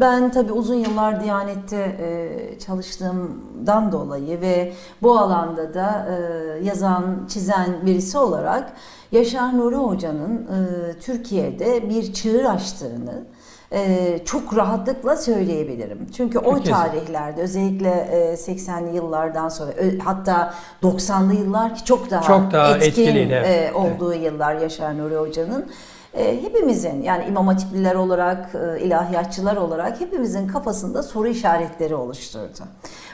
ben tabii uzun yıllar Diyanet'te e, çalıştığımdan dolayı ve bu alanda da e, yazan, çizen birisi olarak Yaşar Nuri Hoca'nın e, Türkiye'de bir çığır açtığını e, çok rahatlıkla söyleyebilirim. Çünkü o Herkesin. tarihlerde özellikle e, 80'li yıllardan sonra ö- hatta 90'lı yıllar ki çok daha, Çok daha etkin etkiliydi, evet. e, olduğu yıllar Yaşar Nuri Hoca'nın. E, hepimizin yani İmam Hatipliler olarak, e, ilahiyatçılar olarak hepimizin kafasında soru işaretleri oluşturdu.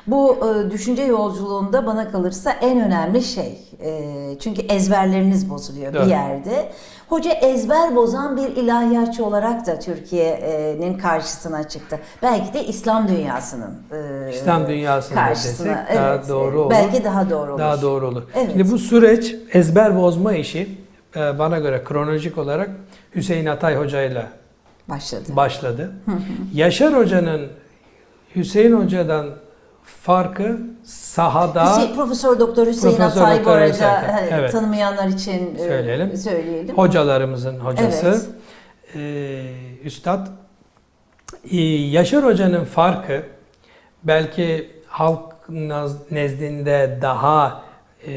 Bu e, düşünce yolculuğunda bana kalırsa en önemli şey. E, çünkü ezberleriniz bozuluyor bir yerde. Hoca ezber bozan bir ilahiyatçı olarak da Türkiye'nin karşısına çıktı. Belki de İslam dünyasının e, İslam dünyasında karşısına, desek daha evet, doğru olur. Belki daha doğru olur. Daha doğru olur. Evet. Şimdi bu süreç ezber bozma işi bana göre kronolojik olarak Hüseyin Atay Hoca ile Başladı. başladı. Yaşar Hoca'nın Hüseyin Hoca'dan farkı sahada Hüseyin, Profesör Doktor Hüseyin Profesör Atay bu Doktor arada Hüseyin Atay, evet, tanımayanlar için e, Söyleyelim. söyleyelim. hocalarımızın hocası. Evet. Ee, Üstad Ee, Yaşar Hoca'nın farkı belki halk nezdinde daha e,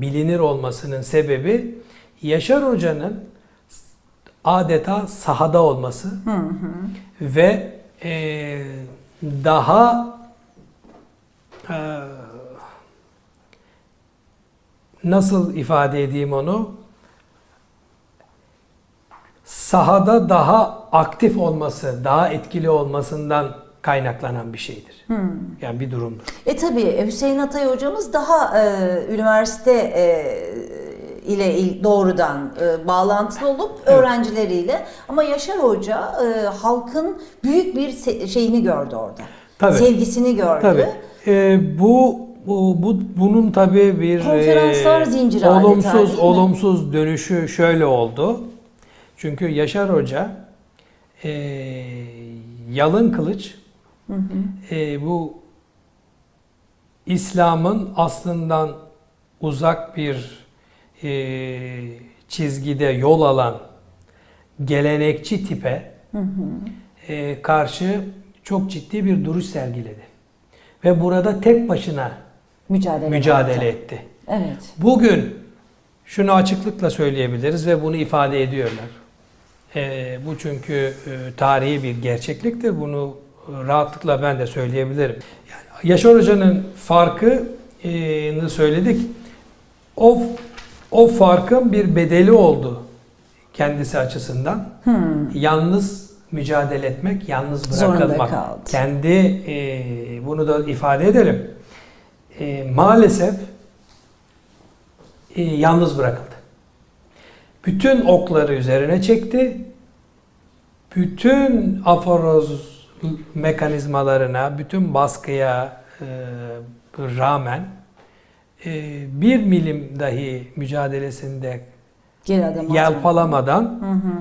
bilinir olmasının sebebi Yaşar Hoca'nın adeta sahada olması ve e, daha e, nasıl ifade edeyim onu sahada daha aktif olması, daha etkili olmasından kaynaklanan bir şeydir. Yani bir durumdur. E tabii Hüseyin Atay hocamız daha e, üniversite e, ile il- doğrudan e, bağlantılı olup öğrencileriyle ama Yaşar Hoca e, halkın büyük bir se- şeyini gördü orada. Tabii. Sevgisini gördü. Tabii. Ee, bu, bu, bu bunun tabii bir Konferanslar e, zinciri adeta, olumsuz değil mi? olumsuz dönüşü şöyle oldu. Çünkü Yaşar Hoca e, yalın kılıç e, bu İslam'ın aslından uzak bir e, çizgide yol alan gelenekçi tipe e, karşı çok ciddi bir duruş sergiledi. Ve burada tek başına Mücadele. mücadele etti. Evet. Bugün şunu açıklıkla söyleyebiliriz ve bunu ifade ediyorlar. E, bu çünkü e, tarihi bir gerçekliktir. Bunu e, rahatlıkla ben de söyleyebilirim. Yani Yaşar Hoca'nın farkını söyledik. O o farkın bir bedeli oldu kendisi açısından. Yalnız mücadele etmek, yalnız bırakılmak. Kendi e, bunu da ifade edelim. E, maalesef e, yalnız bırakıldı. Bütün okları üzerine çekti. Bütün aforoz mekanizmalarına, bütün baskıya e, rağmen e, bir milim dahi mücadelesinde Geri adım yelpalamadan Hı hı.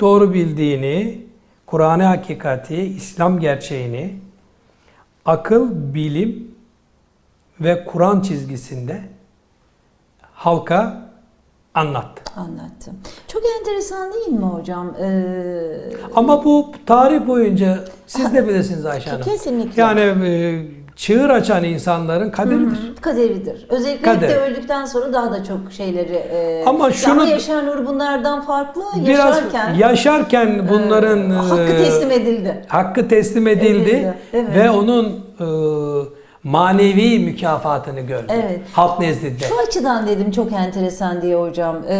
doğru bildiğini, Kur'an-ı hakikati, İslam gerçeğini akıl, bilim ve Kur'an çizgisinde halka anlattı. Anlattı. Çok enteresan değil mi hocam? Ee, Ama bu tarih boyunca siz de bilirsiniz Ayşe Hanım. Kesinlikle. Yani e, çığır açan insanların kaderidir. kaderidir. Özellikle Kader. de öldükten sonra daha da çok şeyleri e, Ama şunu- ama Yaşar Nur bunlardan farklı Biraz yaşarken yaşarken bunların e, hakkı e, teslim edildi. hakkı teslim edildi Edildi, evet. ve onun e, manevi mükafatını gördü. Evet. Halk nezdinde. Şu açıdan dedim çok enteresan diye hocam. Ee,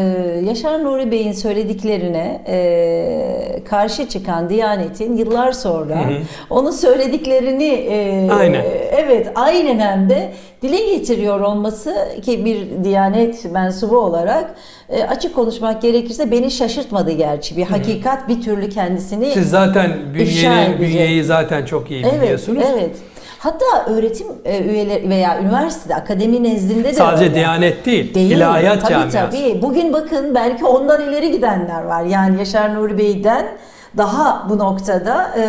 Yaşar Nuri Bey'in söylediklerine e, karşı çıkan Diyanet'in yıllar sonra Hı hı. onun söylediklerini e, Aynen. evet aynen hem de dile getiriyor olması ki bir Diyanet mensubu olarak e, açık konuşmak gerekirse beni şaşırtmadı gerçi. Bir hakikat bir türlü kendisini Siz zaten bünyeyi, bünyeyi zaten çok iyi Evet, biliyorsunuz. evet. Hatta öğretim e, üyeleri veya üniversitede, akademi nezdinde de Sadece öyle. Diyanet değil, Değil. ilahiyat tabii, camiası. Tabii. Bugün bakın belki ondan ileri gidenler var. Yani Yaşar Nuri Bey'den daha bu noktada e,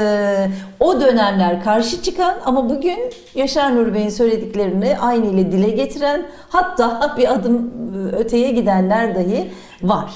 o dönemler karşı çıkan ama bugün Yaşar Nuri Bey'in söylediklerini aynı ile dile getiren hatta bir adım e, öteye gidenler dahi var.